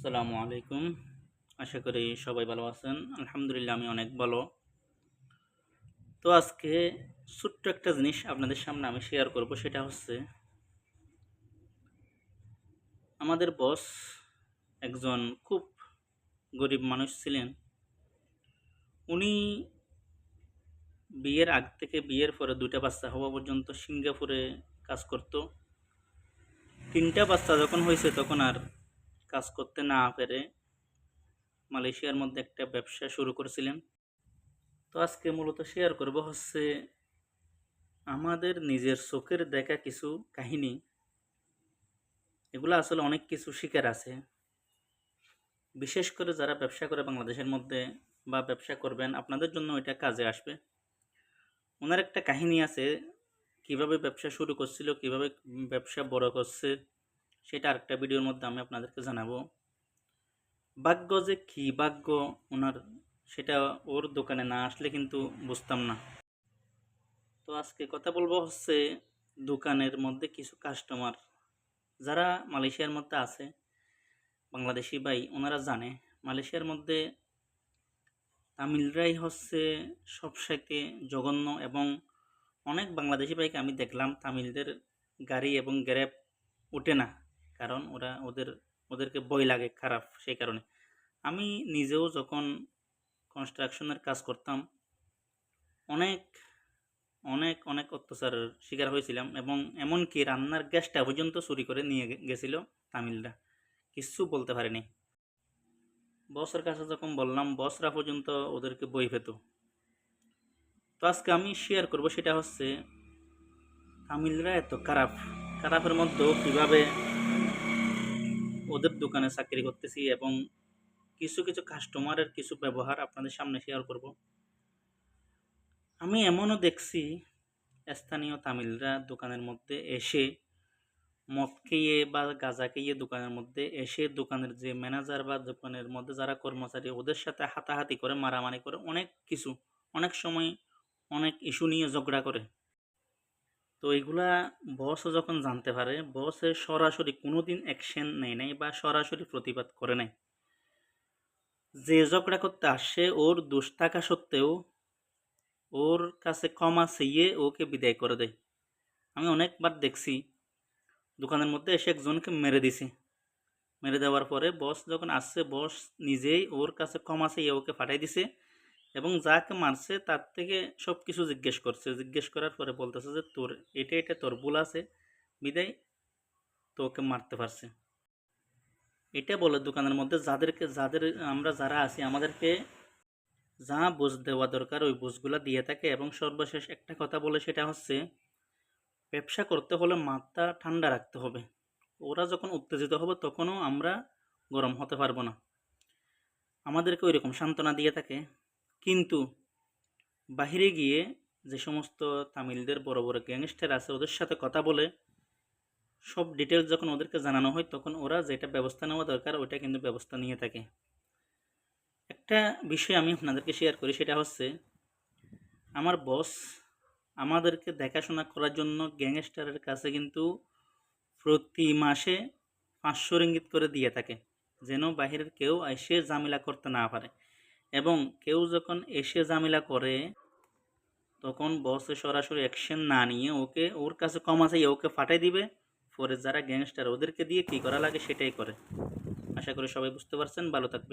আসসালামু আলাইকুম। আশা করি সবাই ভালো আছেন। আলহামদুলিল্লাহ আমি অনেক ভালো। তো আজকে ছোট্ট একটা জিনিস আপনাদের সামনে আমি শেয়ার করব, সেটা হচ্ছে আমাদের বস একজন খুব গরিব মানুষ ছিলেন। উনি বিয়ের আগ থেকে বিয়ের পরে দুইটা বাচ্চা হওয়া পর্যন্ত সিঙ্গাপুরে কাজ করতো। তিনটা বাচ্চা যখন হয়েছে তখন আর কাজ করতে না পেরে মালয়েশিয়ার মধ্যে একটা ব্যবসা শুরু করেছিলেন। তো আজকে মূলত শেয়ার করব হচ্ছে আমাদের নিজের চোখের দেখা কিছু কাহিনী। এগুলো আসলে অনেক কিছু শিকার আছে। বিশেষ করে যারা ব্যবসা করে বাংলাদেশের মধ্যে বা ব্যবসা করবেন, আপনাদের জন্য এটা কাজে আসবে। ওনার একটা কাহিনী আছে, কীভাবে ব্যবসা শুরু করছিল, কীভাবে ব্যবসা বড় করছে সেটা আরেকটা ভিডিওর মধ্যে আমি আপনাদেরকে জানাব। ভাগ্য যে কী ভাগ্য, ওনার সেটা ওর দোকানে না আসলে কিন্তু বুঝতাম না। তো আজকে কথা বলব হচ্ছে দোকানের মধ্যে কিছু কাস্টমার যারা মালয়েশিয়ার মধ্যে আছে, বাংলাদেশি ভাই, ওনারা জানে, মালয়েশিয়ার মধ্যে তামিলরাই হচ্ছে সবসাইতে জঘন্য এবং অনেক বাংলাদেশি বাইক আমি দেখলাম, তামিলদের গাড়ি এবং গ্যারেপ ওঠে না। কারণ ওরা ওদের, ওদেরকে বই লাগে, খারাপ সেই কারণে। আমি নিজেও যখন কনস্ট্রাকশনের কাজ করতাম, অনেক অনেক অনেক অত্যাচারের শিকার হয়েছিলাম এবং এমনকি রান্নার গ্যাসটা পর্যন্ত চুরি করে নিয়ে গেছিল তামিলরা। কিচ্ছু বলতে পারেনি। বসের কাছে যখন বললাম, বসরা পর্যন্ত ওদেরকে বই পেত। তো আজকে আমি শেয়ার করব সেটা হচ্ছে, তামিলরা এত খারাপ, খারাপের মধ্যেও কীভাবে ওদের দোকানে চাকরি করতেছি এবং কিছু কিছু কাস্টমারের কিছু ব্যবহার আপনাদের সামনে শেয়ার করব। আমি এমনও দেখছি স্থানীয় তামিলরা দোকানের মধ্যে এসে, মদ খেয়ে বা গাঁজা খেয়ে দোকানের মধ্যে এসে দোকানের যে ম্যানেজার বা দোকানের মধ্যে যারা কর্মচারী, ওদের সাথে হাতাহাতি করে, মারামারি করে অনেক কিছু, অনেক সময় অনেক ইস্যু নিয়ে ঝগড়া করে। তো এগুলা বসও যখন জানতে পারে বসে সরাসরি কোনোদিন অ্যাকশন নেয় নাই বা সরাসরি প্রতিবাদ করে নাই। যে ঝগড়া করতে আসে, ওর দোষ থাকা সত্ত্বেও ওর কাছে ক্ষমা চেয়ে ওকে বিদায় করে দেয়। আমি অনেকবার দেখছি, দোকানের মধ্যে এসে একজনকে মেরে দিছে। মেরে দেওয়ার পরে বস যখন আসছে বস নিজেই ওর কাছে ক্ষমা চেয়ে ওকে পাঠাই দিছে। এবং যাকে মারছে তার থেকে সব কিছু জিজ্ঞেস করছে। জিজ্ঞেস করার পরে বলতেছে যে, তোর এটা এটা তোর ভুল আছে, বিদায় তোকে মারতে পারছে। এটা বলে দোকানের মধ্যে যাদেরকে, যাদের আমরা যারা আছি, আমাদেরকে যা বুঝ দেওয়া দরকার ওই বুঝগুলা দিয়ে থাকে এবং সর্বশেষ একটা কথা বলে সেটা হচ্ছে, ব্যবসা করতে হলে মাথা ঠান্ডা রাখতে হবে। ওরা যখন উত্তেজিত হবে তখনও আমরা গরম হতে পারব না। আমাদেরকে ওই রকম সান্ত্বনা দিয়ে থাকে। কিন্তু বাহিরে গিয়ে যে সমস্ত তামিলদের বড় বড় গ্যাংস্টার আছে, ওদের সাথে কথা বলে সব ডিটেলস যখন ওদেরকে জানানো হয়, তখন ওরা যেটা ব্যবস্থা নেওয়া দরকার, ওইটা কিন্তু ব্যবস্থা নিয়ে থাকে। একটা বিষয় আমি আপনাদেরকে শেয়ার করি, সেটা হচ্ছে আমার বস আমাদেরকে দেখাশোনা করার জন্য গ্যাংস্টারের কাছে কিন্তু প্রতি মাসে পাঁচশো রিঙ্গিত করে দিয়ে থাকে, যেন বাহিরের কেউ এসে ঝামেলা করতে না পারে। এবং কেউ যখন এসে ঝামেলা করে, তখন বসে সরাসরি অ্যাকশন না নিয়ে ওকে, ওর কাছে কম আছে ওকে ফাটাই দিবে। পরে যারা গ্যাংস্টার ওদেরকে দিয়ে কী করা লাগে সেটাই করে। আশা করি সবাই বুঝতে পারছেন, ভালো থাকবেন।